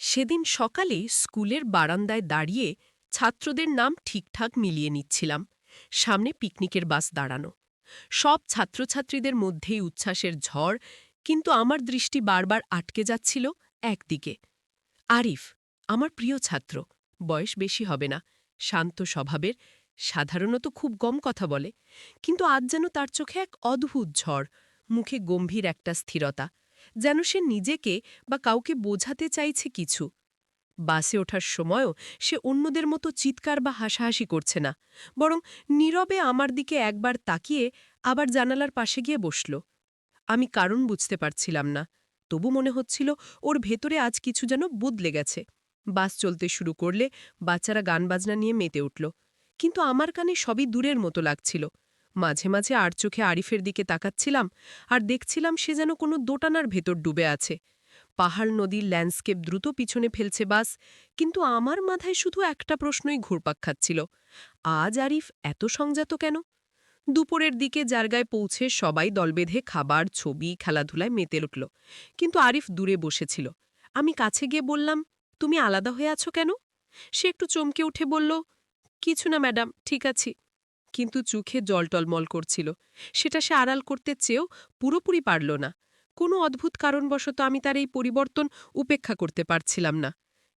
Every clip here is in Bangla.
সেদিন সকালে স্কুলের বারান্দায় দাঁড়িয়ে ছাত্রদের নাম ঠিকঠাক মিলিয়ে নিচ্ছিলাম, সামনে পিকনিকের বাস দাঁড়ানো। সব ছাত্রছাত্রীদের মধ্যেই উচ্ছ্বাসের ঝড়, কিন্তু আমার দৃষ্টি বারবার আটকে যাচ্ছিল একদিকে। আরিফ, আমার প্রিয় ছাত্র, বয়স বেশি হবে না, শান্ত স্বভাবের, সাধারণত খুব কম কথা বলে, কিন্তু আজ যেন তার চোখে এক অদ্ভুত ঝড়, মুখে গম্ভীর একটা স্থিরতা। যেন সে নিজেকে বা কাউকে বোঝাতে চাইছে কিছু। বাসে ওঠার সময়ও সে অন্যদের মতো চিৎকার বা হাসাহাসি করছে না, বরং নীরবে আমার দিকে একবার তাকিয়ে আবার জানালার পাশে গিয়ে বসল। আমি কারণ বুঝতে পারছিলাম না, তবু মনে হচ্ছিল ওর ভেতরে আজ কিছু যেন বদলে গেছে। বাস চলতে শুরু করলে বাচ্চারা গান বাজনা নিয়ে মেতে উঠল, কিন্তু আমার কানে সবই দূরের মতো লাগছিল। মাঝে মাঝে আর চোখে আরিফের দিকে তাকাচ্ছিলাম আর দেখছিলাম সে যেন কোনো দোটানার ভেতর ডুবে আছে। পাহাড় নদীর ল্যান্ডস্কেপ দ্রুত পিছনে ফেলছে বাস, কিন্তু আমার মাথায় শুধু একটা প্রশ্নই ঘুরপাক খাচ্ছিল, আজ আরিফ এত সংজাত কেন? দুপুরের দিকে জায়গায় পৌঁছে সবাই দল বেঁধে খাবার, ছবি, খেলাধুলায় মেতে উঠল, কিন্তু আরিফ দূরে বসেছিল। আমি কাছে গিয়ে বললাম, তুমি আলাদা হয়ে আছো কেন? সে একটু চমকে উঠে বলল, কিছু না, ম্যাডাম, ঠিক আছি। কিন্তু চোখে জল টলমল করছিল। সেটা সে আড়াল করতে চেয়েও পুরোপুরি পারল না। কোনো অদ্ভুত কারণবশত আমি তার এই পরিবর্তন উপেক্ষা করতে পারছিলাম না।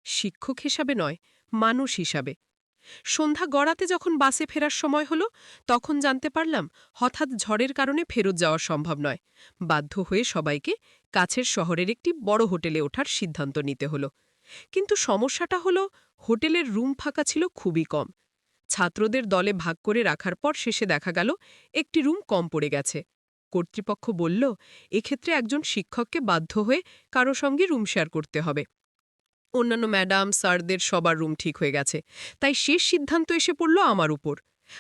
শিক্ষক হিসাবে নয়, মানুষ হিসাবে। সন্ধ্যা গড়াতে যখন বাসে ফেরার সময় হলো, তখন জানতে পারলাম হঠাৎ ঝড়ের কারণে ফেরত যাওয়া সম্ভব নয়। বাধ্য হয়ে সবাইকে কাছের শহরের একটি বড় হোটেলে ওঠার সিদ্ধান্ত নিতে হলো। কিন্তু সমস্যাটা হলো হোটেলের রুম ফাঁকা ছিল খুবই কম। ছাত্রদের দলে ভাগ করে রাখার পর শেষে দেখা গেল, একটি রুম কম পড়ে গেছে। কর্তৃপক্ষ বলল, এক্ষেত্রে একজন শিক্ষককে বাধ্য হয়ে কারও সঙ্গে রুম শেয়ার করতে হবে। অন্যান্য ম্যাডাম, স্যারদের সবার রুম ঠিক হয়ে গেছে। তাই শেষ সিদ্ধান্ত এসে পড়ল আমার উপর।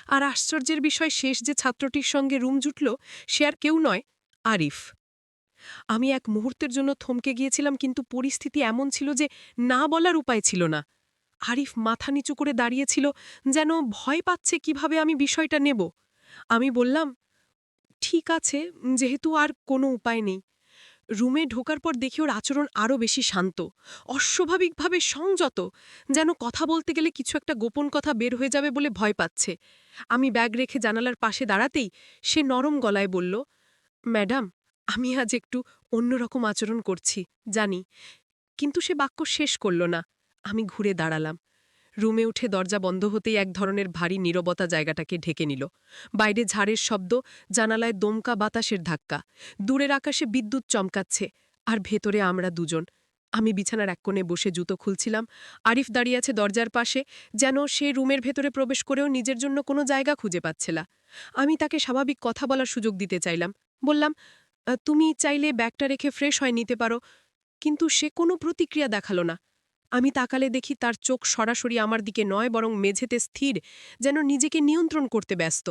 আর আশ্চর্যের বিষয় শেষ যে ছাত্রটির সঙ্গে রুম জুটল, সে আর কেউ নয়, আরিফ। আমি এক মুহূর্তের জন্য থমকে গিয়েছিলাম, কিন্তু পরিস্থিতি এমন ছিল যে না বলার উপায় ছিল না। আরিফ মাথা নিচু করে দাঁড়িয়েছিল, যেন ভয় পাচ্ছে কীভাবে আমি বিষয়টা নেব। আমি বললাম, ঠিক আছে, যেহেতু আর কোনো উপায় নেই। রুমে ঢোকার পর দেখি ওর আচরণ আরও বেশি শান্ত, অস্বাভাবিকভাবে সংযত, যেন কথা বলতে গেলে কিছু একটা গোপন কথা বের হয়ে যাবে বলে ভয় পাচ্ছে। আমি ব্যাগ রেখে জানালার পাশে দাঁড়াতেই সে নরম গলায় বলল, ম্যাডাম, আমি আজ একটু অন্যরকম আচরণ করছি, জানি। কিন্তু সে বাক্য শেষ করল না। আমি ঘুরে দাঁড়ালাম। রুমে উঠে দরজা বন্ধ হতেই এক ধরনের ভারী নীরবতা জায়গাটাকে ঢেকে নিল। বাইরে ঝাড়ের শব্দ, জানালায় দমকা বাতাসের ধাক্কা, দূরের আকাশে বিদ্যুৎ চমকাচ্ছে, আর ভেতরে আমরা দুজন। আমি বিছানার এক কোণে বসে জুতো খুলছিলাম। আরিফ দাঁড়িয়ে আছে দরজার পাশে, যেন সে রুমের ভেতরে প্রবেশ করেও নিজের জন্য কোনো জায়গা খুঁজে পাচ্ছে না। আমি তাকে স্বাভাবিক কথা বলার সুযোগ দিতে চাইলাম। বললাম তুমি চাইলে ব্যাগটা রেখে ফ্রেশ হয় নিতে পারো, কিন্তু সে কোনো প্রতিক্রিয়া দেখাল না। আমি তাকালে দেখি তার চোখ সরাসরি আমার দিকে নয়, বরং মেঝেতে স্থির, যেন নিজেকে নিয়ন্ত্রণ করতে ব্যস্ত।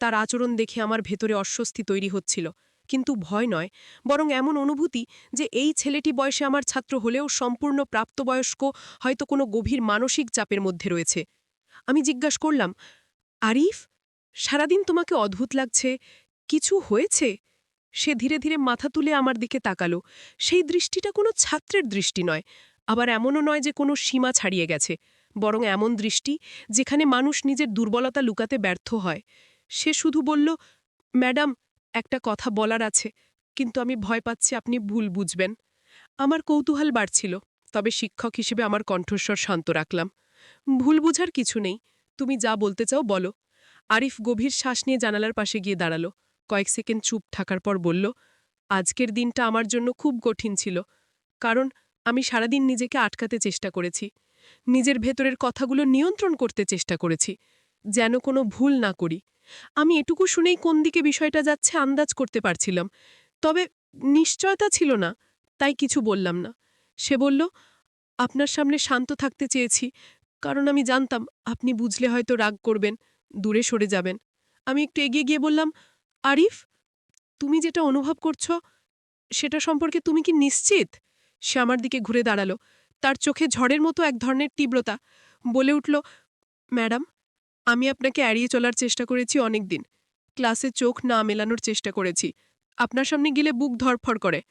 তার আচরণ দেখে আমার ভেতরে অস্বস্তি তৈরি হচ্ছিল, কিন্তু ভয় নয়, বরং এমন অনুভূতি যে এই ছেলেটি বয়সে আমার ছাত্র হলেও সম্পূর্ণ প্রাপ্তবয়স্ক, হয়তো কোনো গভীর মানসিক চাপের মধ্যে রয়েছে। আমি জিজ্ঞাসা করলাম, আরিফ, সারাদিন তোমাকে অদ্ভুত লাগছে, কিছু হয়েছে? সে ধীরে ধীরে মাথা তুলে আমার দিকে তাকালো। সেই দৃষ্টিটা কোনো ছাত্রের দৃষ্টি নয় আবার এমনও নয় যে কোনো সীমা ছাড়িয়ে গেছে, বরং এমন দৃষ্টি যেখানে মানুষ নিজের দুর্বলতা লুকাতে ব্যর্থ হয়। সে শুধু বলল, ম্যাডাম, একটা কথা বলার আছে, কিন্তু আমি ভয় পাচ্ছি আপনি ভুল বুঝবেন। আমার কৌতূহল বাড়ছিল, তবে শিক্ষক হিসেবে আমার কণ্ঠস্বর শান্ত রাখলাম। ভুল বুঝার কিছু নেই, তুমি যা বলতে চাও বলো। আরিফ গভীর শ্বাস নিয়ে জানালার পাশে গিয়ে দাঁড়াল। কয়েক সেকেন্ড চুপ থাকার পর বলল, আজকের দিনটা আমার জন্য খুব কঠিন ছিল, কারণ আমি সারাদিন নিজেকে আটকাতে চেষ্টা করেছি। নিজের ভেতরের কথাগুলো নিয়ন্ত্রণ করতে চেষ্টা করেছি, যেন কোনো ভুল না করি। আমি এটুকু শুনেই কোন দিকে বিষয়টা যাচ্ছে আন্দাজ করতে পারছিলাম, তবে নিশ্চয়তা ছিল না, তাই কিছু বললাম না। সে বলল, আপনার সামনে শান্ত থাকতে চেয়েছি, কারণ আমি জানতাম আপনি বুঝলে হয়তো রাগ করবেন, দূরে সরে যাবেন। আমি একটু এগিয়ে গিয়ে বললাম, আরিফ, তুমি যেটা অনুভব করছ, সেটা সম্পর্কে তুমি কি নিশ্চিত? সে আমার দিকে ঘুরে দাঁড়াল। তার চোখে ঝড়ের মতো এক ধরনের তীব্রতা। বলে উঠল, ম্যাডাম, আমি আপনাকে এড়িয়ে চলার চেষ্টা করেছি অনেক দিন ক্লাসে চোখ না মেলানোর চেষ্টা করেছি। আপনার সামনে গেলে বুক ধরফর করে।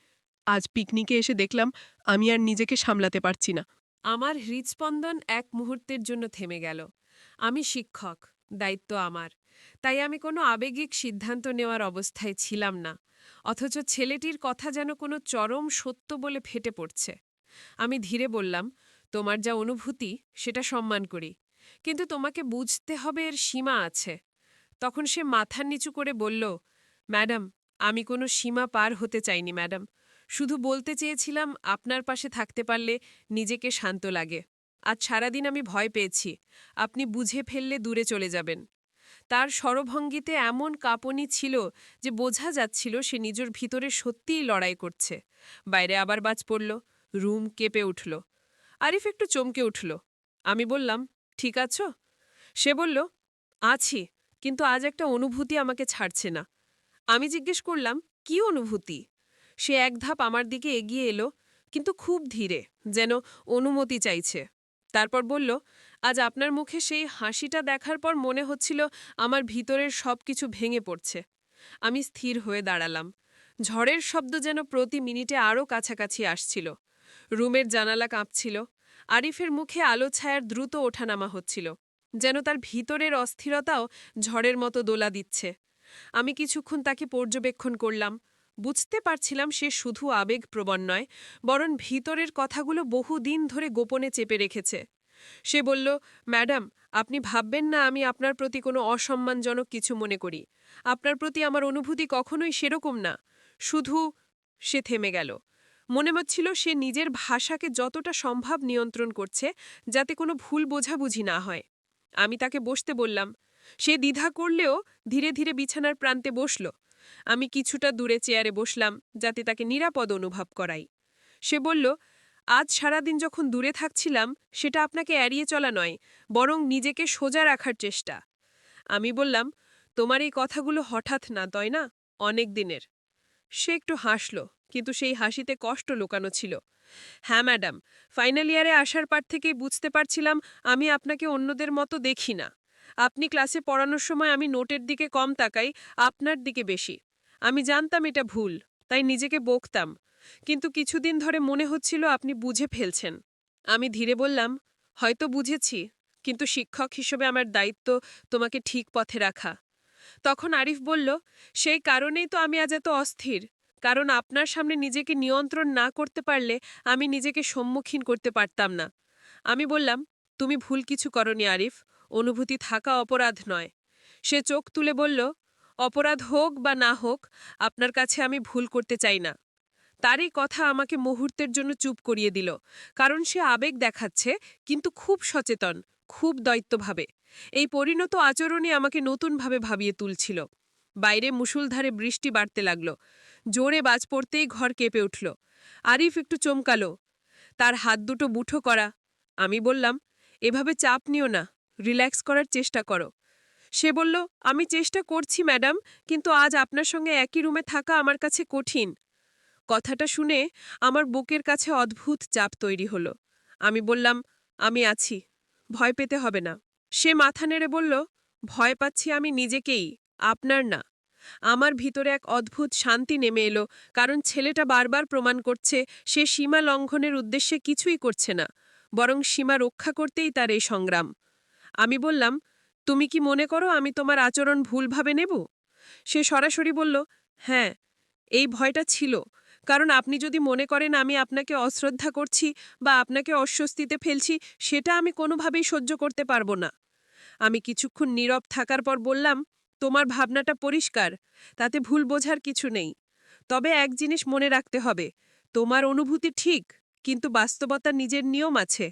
আজ পিকনিকে এসে দেখলাম, আমি আর নিজেকে সামলাতে পারছি না। আমার হৃদস্পন্দন এক মুহূর্তের জন্য থেমে গেল। আমি শিক্ষক, দায়িত্ব আমার। তাই আমি কোনো আবেগিক সিদ্ধান্ত নেওয়ার অবস্থায় ছিলাম না, অথচ ছেলেটির কথা যেন কোনো চরম সত্য বলে ফেটে পড়ছে। আমি ধীরে বললাম, তোমার যা অনুভূতি, সেটা সম্মান করি, কিন্তু তোমাকে বুঝতে হবে এর সীমা আছে। তখন সে মাথা নিচু করে বলল, ম্যাডাম, আমি কোনো সীমা পার হতে চাইনি, ম্যাডাম। শুধু বলতে চেয়েছিলাম, আপনার পাশে থাকতে পারলে নিজেকে শান্ত লাগে। আজ সারাদিন আমি ভয় পেয়েছি। আপনি বুঝে ফেললে দূরে চলে যাবেন। তার স্বরভঙ্গিতে এমন কাঁপনি ছিল যে বোঝা যাচ্ছিল সে নিজের ভিতরে সত্যিই লড়াই করছে। বাইরে আবার বাজ পড়ল, রুম কেঁপে উঠল। আরিফ একটু চমকে উঠল। আমি বললাম, ঠিক আছো? সে বলল, আছি, কিন্তু আজ একটা অনুভূতি আমাকে ছাড়ছে না। আমি জিজ্ঞেস করলাম, কি অনুভূতি? সে এক ধাপ আমার দিকে এগিয়ে এলো, কিন্তু খুব ধীরে, যেন অনুমতি চাইছে। তারপর বলল, আজ আপনার মুখে সেই হাসিটা দেখার পর মনে হচ্ছিল আমার ভিতরের সব কিছু ভেঙে পড়ছে। আমি স্থির হয়ে দাঁড়ালাম। ঝড়ের শব্দ যেন প্রতি মিনিটে আরও কাছাকাছি আসছিল। রুমের জানালা কাঁপছিল। আরিফের মুখে আলো ছায়ার দ্রুত ওঠানামা হচ্ছিল। যেন তার ভিতরের অস্থিরতাও ঝড়ের মতো দোলা দিচ্ছে। আমি কিছুক্ষণ তাকে পর্যবেক্ষণ করলাম। বুঝতে পারছিলাম সে শুধু আবেগপ্রবণ নয়, বরং ভিতরের কথাগুলো বহুদিন ধরে গোপনে চেপে রেখেছে। সে বলল, ম্যাডাম, আপনি ভাববেন না আমি আপনার প্রতি কোনো অসম্মানজনক কিছু মনে করি। আপনার প্রতি আমার অনুভূতি কখনোই সেরকম না। শুধু সে থেমে গেল। মনে হচ্ছিল সে নিজের ভাষাকে যতটা সম্ভব নিয়ন্ত্রণ করছে, যাতে কোনো ভুল বোঝাবুঝি না হয়। আমি তাকে বসতে বললাম। সে দ্বিধা করলেও ধীরে ধীরে বিছানার প্রান্তে বসল। আমি কিছুটা দূরে চেয়ারে বসলাম যাতে তাকে নিরাপদ অনুভব করাই। সে বলল, আজ সারাদিন যখন দূরে থাকছিলাম, সেটা আপনাকে এড়িয়ে চলা নয়, বরং নিজেকে সোজা রাখার চেষ্টা আমি বললাম, তোমার এই কথাগুলো হঠাৎ না তয় না? অনেক দিনের সে একটু হাসল, কিন্তু সেই হাসিতে কষ্ট লুকানো ছিল। হ্যাঁ ম্যাডাম, ফাইনাল ইয়ারে আসার পর থেকেই বুঝতে পারছিলাম আমি আপনাকে অন্যদের মতো দেখি না। আপনি ক্লাসে পড়ানোর সময় আমি নোটের দিকে কম তাকাই, আপনার দিকে বেশি। আমি জানতাম এটা ভুল, তাই নিজেকে বকতাম। কিন্তু কিছুদিন ধরে মনে হচ্ছিল আপনি বুঝে ফেলছেন। আমি ধীরে বললাম, হয়তো বুঝেছি, কিন্তু শিক্ষক হিসেবে আমার দায়িত্ব তোমাকে ঠিক পথে রাখা। তখন আরিফ বলল, সেই কারণেই তো আমি আজ এত অস্থির, কারণ আপনার সামনে নিজেকে নিয়ন্ত্রণ না করতে পারলে আমি নিজেকে সম্মুখীন করতে পারতাম না। আমি বললাম, তুমি ভুল কিছু করনি আরিফ অনুভূতি থাকা অপরাধ নয়। সে চোখ তুলে বলল, অপরাধ হোক বা না হোক, আপনার কাছে আমি ভুল করতে চাই না। তারই কথা আমাকে মুহূর্তের জন্য চুপ করিয়ে দিল, কারণ সে আবেগ দেখাচ্ছে, কিন্তু খুব সচেতন, খুব দৈত্যভাবে এই পরিণত আচরণে আমাকে নতুনভাবে ভাবিয়ে তুলছিল। বাইরে মুষুলধারে বৃষ্টি বাড়তে লাগল। জোরে বাজ পড়তেই ঘর কেঁপে উঠল। আরিফ একটু চমকালো, তার হাত দুটো মুঠো করা। আমি বললাম, এভাবে চাপ নিও না। রিল্যাক্স করার চেষ্টা করো। সে বলল, আমি চেষ্টা করছি, ম্যাডাম, কিন্তু আজ আপনার সঙ্গে একই রুমে থাকা আমার কাছে কঠিন কথাটা শুনে আমার বুকের কাছে অদ্ভুত চাপ তৈরি হলো। আমি বললাম, আমি আছি, ভয় পেতে হবে না সে মাথা নেড়ে বলল, ভয় পাচ্ছি আমি নিজেকেই, আপনার না আমার ভিতরে এক অদ্ভুত শান্তি নেমে এলো, কারণ ছেলেটা বারবার প্রমাণ করছে, সে সীমা লঙ্ঘনের উদ্দেশ্যে কিছুই করছে না, বরং সীমা রক্ষা করতেই তার এই সংগ্রাম। আমি বললাম, তুমি কি মনে করো আমি তোমার আচরণ ভুলভাবে নেব? সে সরাসরি বলল হ্যাঁ এই ভয়টা ছিল। কারণ আপনি যদি মনে করেন আমি আপনাকে অশ্রদ্ধা করছি বা আপনাকে অস্বস্তিতে ফেলছি, সেটা আমি কোনোভাবেই সহ্য করতে পারব না। আমি কিছুক্ষণ নীরব থাকার পর বললাম, তোমার ভাবনাটা পরিষ্কার, তাতে ভুল বোঝার কিছু নেই। তবে এক জিনিস মনে রাখতে হবে, তোমার অনুভূতি ঠিক, কিন্তু বাস্তবতা নিজের নিয়ম আছে।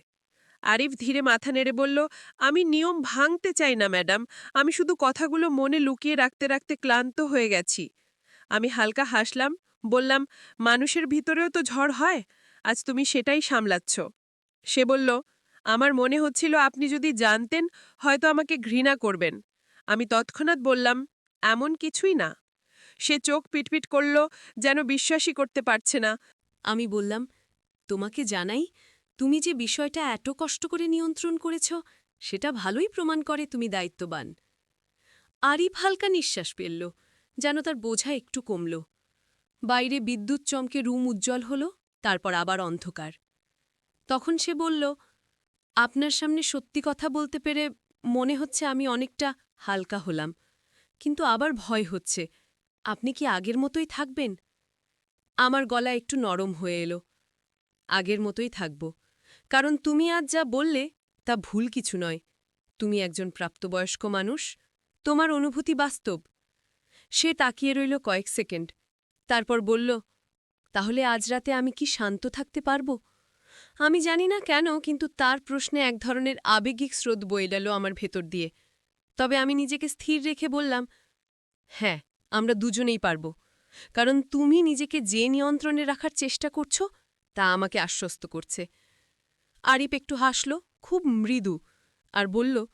আরিফ ধীরে মাথা নেড়ে বলল, আমি নিয়ম ভাঙতে চাই না, ম্যাডাম। আমি শুধু কথাগুলো মনে লুকিয়ে রাখতে রাখতে ক্লান্ত হয়ে গেছি আমি হালকা হাসলাম, বললাম, মানুষের ভিতরেও তো ঝড় হয়, আজ তুমি সেটাই সামলাচ্ছ সে বলল, আমার মনে হচ্ছিল আপনি যদি জানতেন, হয়তো আমাকে ঘৃণা করবেন আমি তৎক্ষণাৎ বললাম, এমন কিছুই না সে চোখ পিটপিট করল, যেন বিশ্বাসই করতে পারছে না। আমি বললাম, তোমাকে জানাই তুমি যে বিষয়টা এত কষ্ট করে নিয়ন্ত্রণ করেছ, সেটা ভালোই প্রমাণ করে তুমি দায়িত্ববান। আরিফ হালকা নিঃশ্বাস পেলল যেন তার বোঝা একটু কমল। বাইরে বিদ্যুৎ চমকে রুম উজ্জ্বল হল, তারপর আবার অন্ধকার। তখন সে বলল, আপনার সামনে সত্যি কথা বলতে পেরে মনে হচ্ছে আমি অনেকটা হালকা হলাম, কিন্তু আবার ভয় হচ্ছে। আপনি কি আগের মতোই থাকবেন? আমার গলা একটু নরম হয়ে এলো। আগের মতোই থাকব। কারণ তুমি আজ যা বললে তা ভুল কিছু নয়। তুমি একজন প্রাপ্তবয়স্ক মানুষ, তোমার অনুভূতি বাস্তব। সে তাকিয়ে রইল কয়েক সেকেন্ড, তারপর বলল, তাহলে আজ রাতে আমি কি শান্ত থাকতে পারব? আমি জানি না কেন, কিন্তু তার প্রশ্নে এক ধরনের আবেগিক স্রোত বয়ে গেল আমার ভেতর দিয়ে। তবে আমি নিজেকে স্থির রেখে বললাম হ্যাঁ আমরা দুজনেই পারব। কারণ তুমি নিজেকে যে নিয়ন্ত্রণে রাখার চেষ্টা করছ, তা আমাকে আশ্বস্ত করছে। আরিপ একটু হাসল, খুব মৃদু, আর বলল,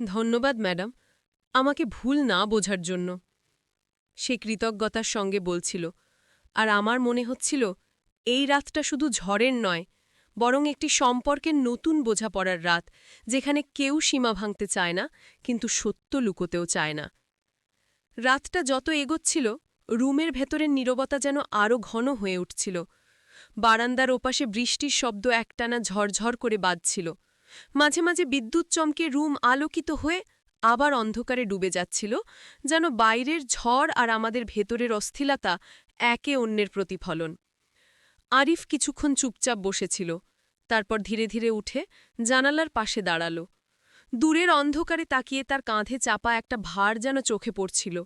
ধন্যবাদ, ম্যাডাম, আমাকে ভুল না বোঝার জন্য। সে কৃতজ্ঞতার সঙ্গে বলছিল, আর আমার মনে হচ্ছিল, এই রাতটা শুধু ঝড়ের নয়, বরং একটি সম্পর্কের নতুন বোঝাপড়ার রাত, যেখানে কেউ সীমা ভাঙতে চায় না, কিন্তু সত্য লুকোতেও চায় না। রাতটা যত এগোচ্ছিল, রুমের ভেতরের নীরবতা যেন আরও ঘন হয়ে উঠছিল বারান্দার ওপাশে বৃষ্টির শব্দ একটানা ঝরঝর করে বাজছিল। মাঝে মাঝে বিদ্যুৎ চমকে রুম আলোকিত হয়ে আবার অন্ধকারে ডুবে যাচ্ছিল, যেন বাইরের ঝড় আর আমাদের ভেতরের অস্থিলতা একে অন্যের প্রতিফলন। আরিফ কিছুক্ষণ চুপচাপ বসেছিল, তারপর ধীরে ধীরে উঠে জানালার পাশে দাঁড়াল। দূরের অন্ধকারে তাকিয়ে তার কাঁধে চাপা একটা ভার যেন চোখে পড়ছিল।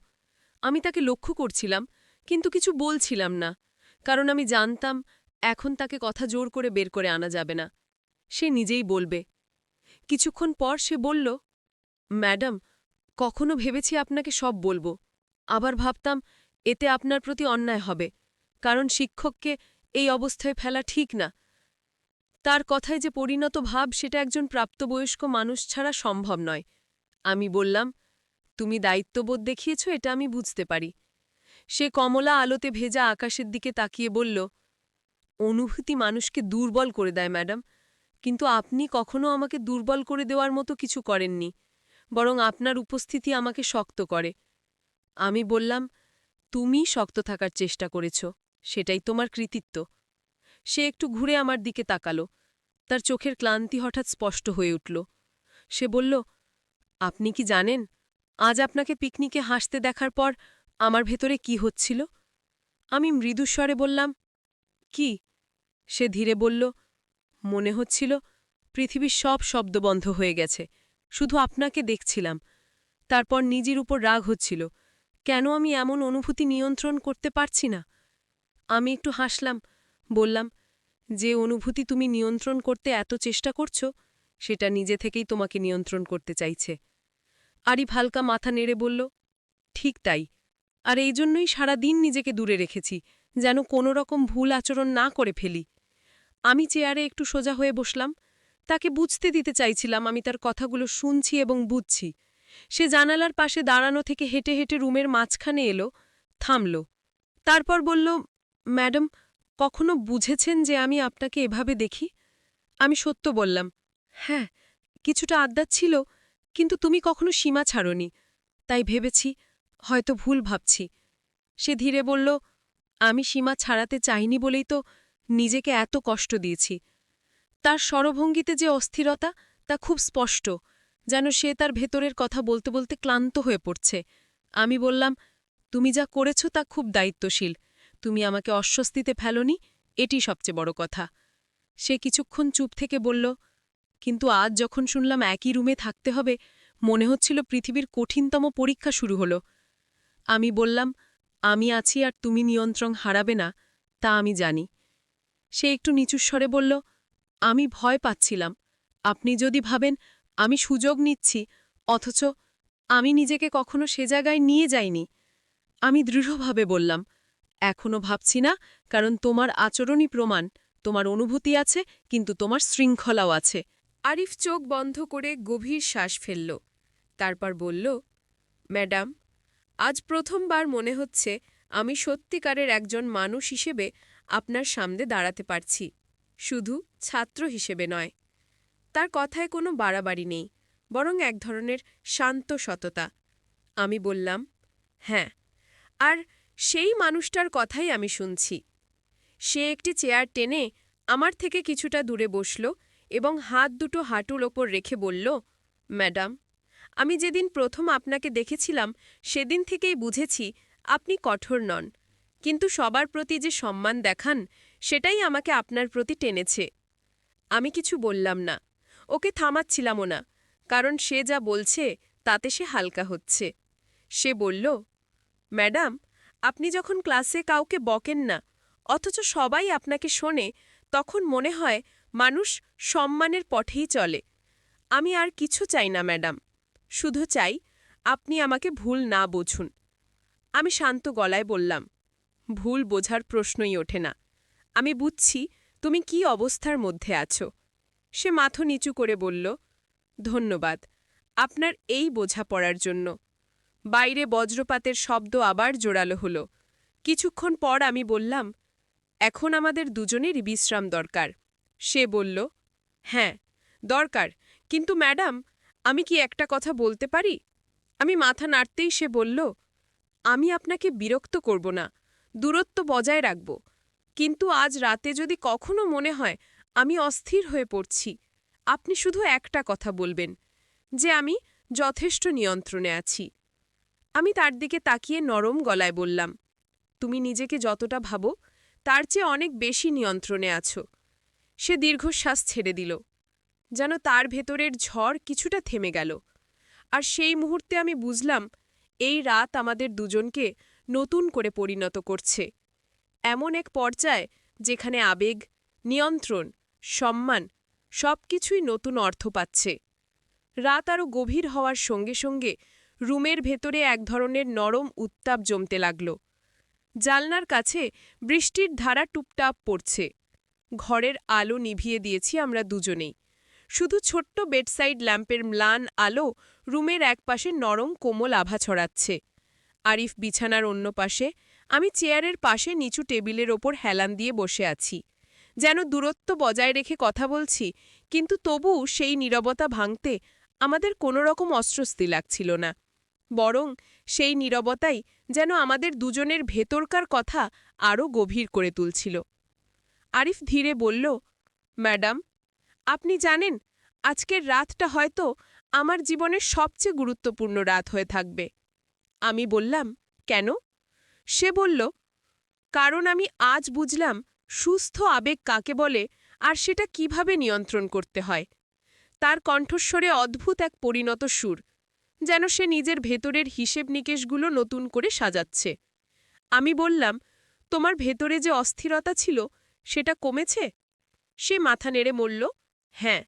আমি তাকে লক্ষ্য করছিলাম, কিন্তু কিছু বলছিলাম না, কারণ আমি জানতাম এখন তাকে কথা জোর করে বের করে আনা যাবে না। সে নিজেই বলবে। কিছুক্ষণ পর সে বলল, ম্যাডাম, কখনো ভেবেছি আপনাকে সব বলব। আবার ভাবতাম, এতে আপনার প্রতি অন্যায় হবে, কারণ শিক্ষককে এই অবস্থায় ফেলা ঠিক না। তার কথায় যে পরিণত ভাব, সেটা একজন প্রাপ্তবয়স্ক মানুষ ছাড়া সম্ভব নয়। আমি বললাম, তুমি দায়িত্ববোধ দেখিয়েছ, এটা আমি বুঝতে পারি। সে কমলা আলোতে ভেজা আকাশের দিকে তাকিয়ে বলল অনুভূতি মানুষকে দুর্বল করে দেয়, ম্যাডাম। কিন্তু আপনি কখনো আমাকে দুর্বল করে দেওয়ার মতো কিছু করেননি, বরং আপনার উপস্থিতি আমাকে শক্ত করে। আমি বললাম, তুমি শক্ত থাকার চেষ্টা করেছ, সেটাই তোমার কৃতিত্ব। সে একটু ঘুরে আমার দিকে তাকালো। তার চোখের ক্লান্তি হঠাৎ স্পষ্ট হয়ে উঠল। সে বলল, আপনি কি জানেন, আজ আপনাকে পিকনিকে হাসতে দেখার পর আমার ভেতরে কি হচ্ছিল? আমি মৃদুস্বরে বললাম, কি? সে ধীরে বলল, মনে হচ্ছিল পৃথিবীর সব শব্দ বন্ধ হয়ে গেছে। শুধু আপনাকে দেখছিলাম। তারপর নিজের উপর রাগ হচ্ছিল। কেন আমি এমন অনুভূতি নিয়ন্ত্রণ করতে পারছি না? আমি একটু হাসলাম, বললাম, যে অনুভূতি তুমি নিয়ন্ত্রণ করতে এত চেষ্টা করছ, সেটা নিজে থেকেই তোমাকে নিয়ন্ত্রণ করতে চাইছে। আরিফ হালকা মাথা নেড়ে বলল, ঠিক তাই। আর এই জন্যই সারাদিন নিজেকে দূরে রেখেছি, যেন কোনো রকম ভুল আচরণ না করে ফেলি। আমি চেয়ারে একটু সোজা হয়ে বসলাম। তাকে বুঝতে দিতে চাইছিলাম আমি তার কথাগুলো শুনছি এবং বুঝছি। সে জানালার পাশে দাঁড়ানো থেকে হেঁটে হেঁটে রুমের মাঝখানে এলো, থামল। তারপর বলল, ম্যাডাম, কখনো বুঝেছেন যে আমি আপনাকে এভাবে দেখি? আমি সত্য বললাম হ্যাঁ কিছুটা আড্ডা ছিল, কিন্তু তুমি কখনো সীমা ছাড়নি। তাই ভেবেছি, হয়তো ভুল ভাবছি। সে ধীরে বলল, আমি সীমা ছাড়াতে চাইনি বলেই তো নিজেকে এত কষ্ট দিয়েছি। তার স্বরভঙ্গিতে যে অস্থিরতা, তা খুব স্পষ্ট, যেন সে তার ভেতরের কথা বলতে বলতে ক্লান্ত হয়ে পড়ছে। আমি বললাম, তুমি যা করেছ তা খুব দায়িত্বশীল। তুমি আমাকে অস্বস্তিতে ফেলনি, এটি সবচেয়ে বড় কথা। সে কিছুক্ষণ চুপ থেকে বলল, কিন্তু আজ যখন শুনলাম একই রুমে থাকতে হবে, মনে হচ্ছিল পৃথিবীর কঠিনতম পরীক্ষা শুরু হলো। আমি বললাম, আমি আছি আর তুমি নিয়ন্ত্রণ হারাবে না, তা আমি জানি। সে একটু নিচুর স্বরে বলল, আমি ভয় পাচ্ছিলাম। আপনি যদি ভাবেন, আমি সুযোগ নিচ্ছি, অথচ আমি নিজেকে কখনো সে জায়গায় নিয়ে যাইনি। আমি দৃঢ়ভাবে বললাম, এখনও ভাবছি না, কারণ তোমার আচরণই প্রমাণ। তোমার অনুভূতি আছে, কিন্তু তোমার শৃঙ্খলাও আছে। আরিফ চোখ বন্ধ করে গভীর শ্বাস ফেলল। তারপর বলল, ম্যাডাম, আজ প্রথমবার মনে হচ্ছে আমি সত্যিকারের একজন মানুষ হিসেবে আপনার সামনে দাঁড়াতে পারছি। শুধু ছাত্র হিসেবে নয়। তার কথায় কোনো বাড়াবাড়ি নেই, বরং এক ধরনের শান্ত সততা। আমি বললাম হ্যাঁ। আর সেই মানুষটার কথাই আমি শুনছি। সে একটি চেয়ার টেনে আমার থেকে কিছুটা দূরে বসল এবং হাত দুটো হাঁটুর ওপর রেখে বলল, ম্যাডাম, আমি যেদিন প্রথম আপনাকে দেখেছিলাম, সেদিন থেকেই বুঝেছি আপনি কঠোর নন। কিন্তু সবার প্রতি যে সম্মান দেখান, সেটাই আমাকে আপনার প্রতি টেনেছে। আমি কিছু বললাম না। ওকে থামাচ্ছিলামও না, কারণ সে যা বলছে, তাতে সে হালকা হচ্ছে। সে বলল, ম্যাডাম, আপনি যখন ক্লাসে কাউকে বকেন না, অথচ সবাই আপনাকে শোনে, তখন মনে হয় মানুষ সম্মানের পথেই চলে। আমি আর কিছু চাই না, ম্যাডাম। শুধু চাই আপনি আমাকে ভুল না বুঝুন। আমি শান্ত গলায় বললাম ভুল বোঝার প্রশ্নই ওঠে না। আমি বুঝছি তুমি কি অবস্থার মধ্যে আছো। সে মাথা নিচু করে বলল, ধন্যবাদ, আপনার এই বোঝাপড়ার জন্য। বাইরে বজ্রপাতের শব্দ আবার জোরালো হল। কিছুক্ষণ পর আমি বললাম, এখন আমাদের দুজনেরই বিশ্রাম দরকার। সে বলল হ্যাঁ দরকার। কিন্তু ম্যাডাম, আমি কি একটা কথা বলতে পারি? আমি মাথা নাড়তেই সে বলল, আমি আপনাকে বিরক্ত করব না। দূরত্ব বজায় রাখব। কিন্তু আজ রাতে যদি কখনো মনে হয় আমি অস্থির হয়ে পড়ছি, আপনি শুধু একটা কথা বলবেন, যে আমি যথেষ্ট নিয়ন্ত্রণে আছি। আমি তার দিকে তাকিয়ে নরম গলায় বললাম, তুমি নিজেকে যতটা ভাবো, তার চেয়ে অনেক বেশি নিয়ন্ত্রণে আছো। সে দীর্ঘশ্বাস ছেড়ে দিল, যেন তার ভেতরের ঝড় কিছুটা থেমে গেল। আর সেই মুহূর্তে আমি বুঝলাম, এই রাত আমাদের দুজনকে নতুন করে পরিণত করছে। এমন এক পর্যায়ে যেখানে আবেগ, নিয়ন্ত্রণ, সম্মান সবকিছুই নতুন অর্থ পাচ্ছে। রাত আরও গভীর হওয়ার সঙ্গে সঙ্গে রুমের ভেতরে এক ধরনের নরম উত্তাপ জমতে লাগল। জালনার কাছে বৃষ্টির ধারা টুপটাপ পড়ছে। ঘরের আলো নিভিয়ে দিয়েছি আমরা দুজনেই। শুধু ছোট্ট বেডসাইড ল্যাম্পের ম্লান আলো রুমের একপাশে নরম কোমল আভা ছড়াচ্ছে। আরিফ বিছানার অন্য পাশে, আমি চেয়ারের পাশে নিচু টেবিলের ওপর হেলান দিয়ে বসে আছি। যেন দূরত্ব বজায় রেখে কথা বলছি, কিন্তু তবু সেই নীরবতা ভাঙতে আমাদের কোনো রকম অস্বস্তি লাগছিল না। বরং সেই নীরবতাই যেন আমাদের দুজনের ভেতরকার কথা আরও গভীর করে তুলছিল। আরিফ ধীরে বলল, ম্যাডাম, আপনি জানেন, আজকের রাতটা হয়তো আমার জীবনের সবচেয়ে গুরুত্বপূর্ণ রাত হয়ে থাকবে। আমি বললাম, কেন? সে বলল, কারণ আমি আজ বুঝলাম সুস্থ আবেগ কাকে বলে আর সেটা কীভাবে নিয়ন্ত্রণ করতে হয়। তার কণ্ঠস্বরে অদ্ভুত এক পরিণত সুর, যেন সে নিজের ভেতরের হিসেব নিকেশগুলো নতুন করে সাজাচ্ছে। আমি বললাম, তোমার ভেতরে যে অস্থিরতা ছিল, সেটা কমেছে? সে মাথা নেড়ে মরল হ্যাঁ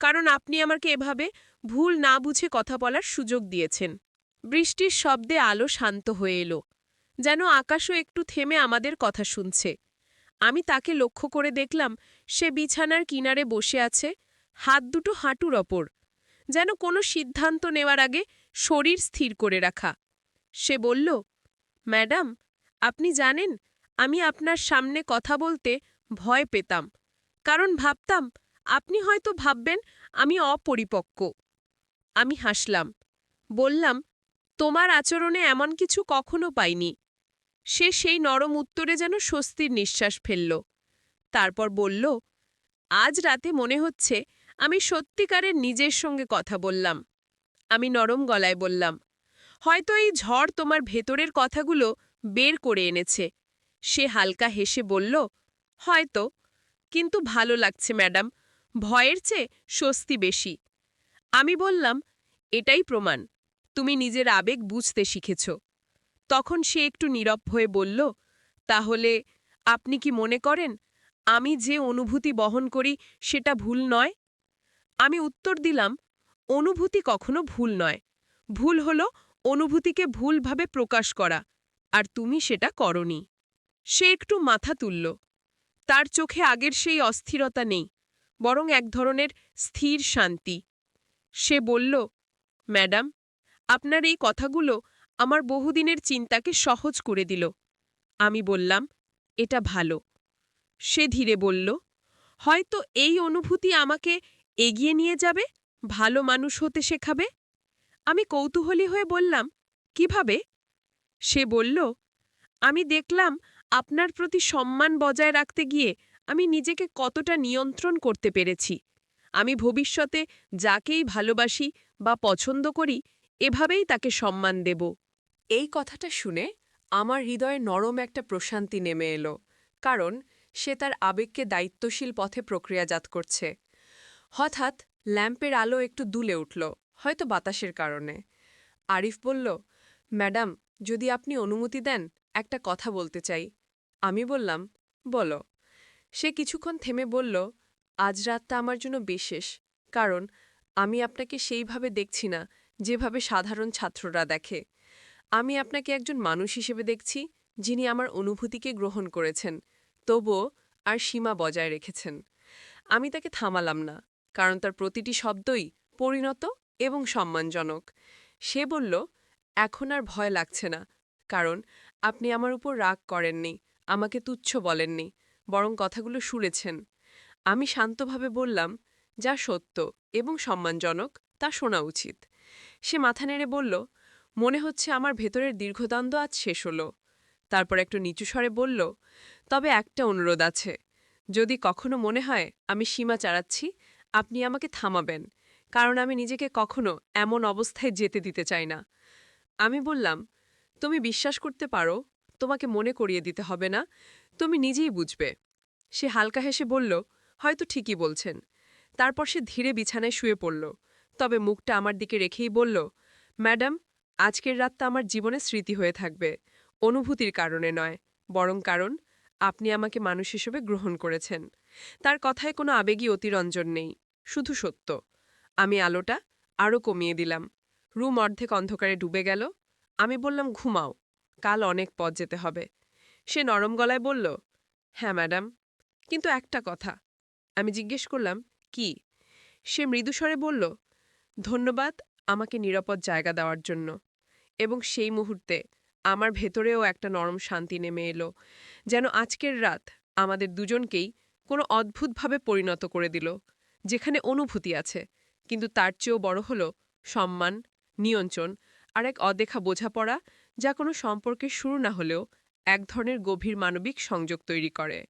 কারণ আপনি আমাকে এভাবে ভুল না বুঝে কথা বলার সুযোগ দিয়েছেন। বৃষ্টির শব্দে আলো শান্ত হয়ে এলো, যেন আকাশও একটু থেমে আমাদের কথা শুনছে। আমি তাকে লক্ষ্য করে দেখলাম, সে বিছানার কিনারে বসে আছে, হাত দুটো হাঁটুর ওপর, যেন কোনো সিদ্ধান্ত নেওয়ার আগে শরীর স্থির করে রাখা। সে বলল, ম্যাডাম, আপনি জানেন, আমি আপনার সামনে কথা বলতে ভয় পেতাম, কারণ ভাবতাম, আপনি হয়তো ভাববেন আমি অপরিপক্ক। আমি হাসলাম, বললাম তোমার আচরণে এমন কিছু কখনো পাইনি। সে সেই নরম উত্তরে যেন স্বস্তির নিঃশ্বাস ফেলল। তারপর বলল, আজ রাতে মনে হচ্ছে আমি সত্যিকারের নিজের সঙ্গে কথা বললাম। আমি নরম গলায় বললাম, হয়তো এই ঝড় তোমার ভেতরের কথাগুলো বের করে এনেছে। সে হালকা হেসে বলল, হয়তো, কিন্তু ভালো লাগছে ম্যাডাম, ভয়ের চেয়ে স্বস্তি বেশি। আমি বললাম, এটাই প্রমাণ তুমি নিজের আবেগ বুঝতে শিখেছ। তখন সে একটু নীরব হয়ে বলল, তাহলে আপনি কি মনে করেন, আমি যে অনুভূতি বহন করি সেটা ভুল নয়? আমি উত্তর দিলাম, অনুভূতি কখনো ভুল নয়। ভুল হল অনুভূতিকে ভুলভাবে প্রকাশ করা, আর তুমি সেটা করনি। সে একটু মাথা তুলল। তার চোখে আগের সেই অস্থিরতা নেই, বরং এক ধরনের স্থির শান্তি। সে বলল, ম্যাডাম আপনার এই কথাগুলো আমার বহুদিনের চিন্তাকে সহজ করে দিল। আমি বললাম, এটা ভালো। সে ধীরে বলল, হয়তো এই অনুভূতি আমাকে এগিয়ে নিয়ে যাবে, ভালো মানুষ হতে শেখাবে? আমি কৌতূহলী হয়ে বললাম, কীভাবে? সে বলল, আমি দেখলাম আপনার প্রতি সম্মান বজায় রাখতে গিয়ে আমি নিজেকে কতটা নিয়ন্ত্রণ করতে পেরেছি। আমি ভবিষ্যতে যাকেই ভালোবাসি বা পছন্দ করি এভাবেই তাকে সম্মান দেব। এই কথাটা শুনে আমার হৃদয়ে নরম একটা প্রশান্তি নেমে এলো, কারণ সে তার আবেগকে দায়িত্বশীল পথে প্রক্রিয়াজাত করছে। হঠাৎ ল্যাম্পের আলো একটু দুলে উঠল, হয়তো বাতাসের কারণে। আরিফ বলল, ম্যাডাম, যদি আপনি অনুমতি দেন, একটা কথা বলতে চাই। আমি বললাম, বলো। সে কিছুক্ষণ থেমে বলল, আজ রাতটা আমার জন্য বিশেষ, কারণ আমি আপনাকে সেইভাবে দেখছি না যেভাবে সাধারণ ছাত্ররা দেখে। আমি আপনাকে একজন মানুষ হিসেবে দেখছি, যিনি আমার অনুভূতিকে গ্রহণ করেছেন, তবুও আর সীমা বজায় রেখেছেন। আমি তাকে থামালাম না, কারণ তার প্রতিটি শব্দই পরিণত এবং সম্মানজনক। সে বলল, এখন আর ভয় লাগছে না, কারণ আপনি আমার উপর রাগ করেননি, আমাকে তুচ্ছ বলেননি, বরং কথাগুলো শুনেছেন। আমি শান্তভাবে বললাম, যা সত্য এবং সম্মানজনক, তা শোনা উচিত। সে মাথা নেড়ে বলল, মনে হচ্ছে আমার ভেতরের দীর্ঘদ্বন্দ্ব আজ শেষ হলো। তারপর একটু নিচু স্বরে বলল, তবে একটা অনুরোধ আছে। যদি কখনো মনে হয় আমি সীমা চাড়াচ্ছি, আপনি আমাকে থামাবেন, কারণ আমি নিজেকে কখনো এমন অবস্থায় যেতে দিতে চাই না। আমি বললাম, তুমি বিশ্বাস করতে পারো, তোমাকে মনে করিয়ে দিতে হবে না, তুমি নিজেই বুঝবে। সে হালকা হেসে বলল, হয়তো ঠিকই বলছেন। তারপর সে ধীরে বিছানায় শুয়ে পড়ল। তবে মুখটা আমার দিকে রেখেই বলল, ম্যাডাম, আজকের রাতটা আমার জীবনে স্মৃতি হয়ে থাকবে। অনুভূতির কারণে নয়, বরং কারণ আপনি আমাকে মানুষ হিসেবে গ্রহণ করেছেন। তার কথায় কোনো আবেগী অতিরঞ্জন নেই, শুধু সত্য। আমি আলোটা আরও কমিয়ে দিলাম। রুম অর্ধেক অন্ধকারে ডুবে গেল। আমি বললাম, ঘুমাও, কাল অনেক পথ যেতে হবে। সে নরম গলায় বলল হ্যাঁ ম্যাডাম, কিন্তু একটা কথা। আমি জিজ্ঞেস করলাম, কি? সে মৃদুস্বরে বলল ধন্যবাদ আমাকে নিরাপদ জায়গা দেওয়ার জন্য। এবং সেই মুহূর্তে আমার ভেতরেও একটা নরম শান্তি নেমে এলো, যেন আজকের রাত আমাদের দুজনকেই কোনো অদ্ভুতভাবে পরিণত করে দিল, যেখানে অনুভূতি আছে, কিন্তু তার চেয়েও বড় হল সম্মান, নিয়ন্ত্রণ আর এক অদেখা বোঝাপড়া যা কোনো সম্পর্কের শুরু না হলেও এক ধরনের গভীর মানবিক সংযোগ তৈরি করে।